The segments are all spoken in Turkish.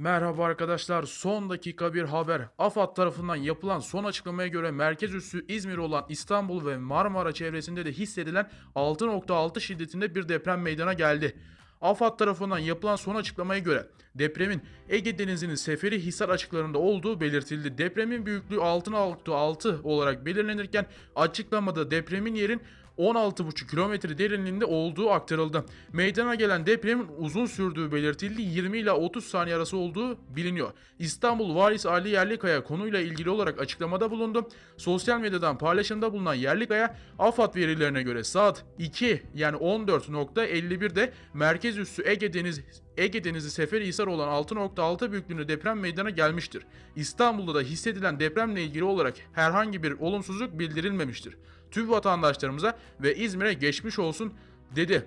Merhaba arkadaşlar. Son dakika bir haber. AFAD tarafından yapılan son açıklamaya göre merkez üssü İzmir olan İstanbul ve Marmara çevresinde de hissedilen 6.6 şiddetinde bir deprem meydana geldi. AFAD tarafından yapılan son açıklamaya göre depremin Ege Denizi'nin Seferihisar açıklarında olduğu belirtildi. Depremin büyüklüğü 6.6 olarak belirlenirken açıklamada depremin yerin 16,5 kilometre derinliğinde olduğu aktarıldı. Meydana gelen depremin uzun sürdüğü belirtildi. 20 ile 30 saniye arası olduğu biliniyor. İstanbul Valisi Ali Yerlikaya konuyla ilgili olarak açıklamada bulundu. Sosyal medyadan paylaşımda bulunan Yerlikaya, AFAD verilerine göre saat 2 yani 14.51'de merkez üssü Ege Denizi Ege Denizi Seferihisar olan 6.6 büyüklüğünde deprem meydana gelmiştir. İstanbul'da da hissedilen depremle ilgili olarak herhangi bir olumsuzluk bildirilmemiştir. Tüm vatandaşlarımıza ve İzmir'e geçmiş olsun dedi.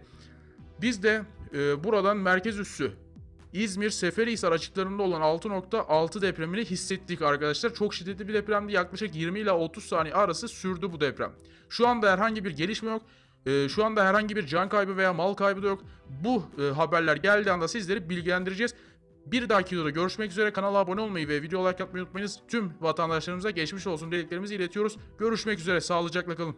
Biz de e, buradan merkez üssü İzmir Seferihisar açıklarında olan 6.6 depremini hissettik arkadaşlar. Çok şiddetli bir depremdi. Yaklaşık 20 ile 30 saniye arası sürdü bu deprem. Şu anda herhangi bir gelişme yok. Ee, şu anda herhangi bir can kaybı veya mal kaybı da yok. Bu e, haberler geldiği anda sizleri bilgilendireceğiz. Bir dahaki videoda görüşmek üzere. Kanala abone olmayı ve video like atmayı unutmayınız. Tüm vatandaşlarımıza geçmiş olsun dileklerimizi iletiyoruz. Görüşmek üzere. Sağlıcakla kalın.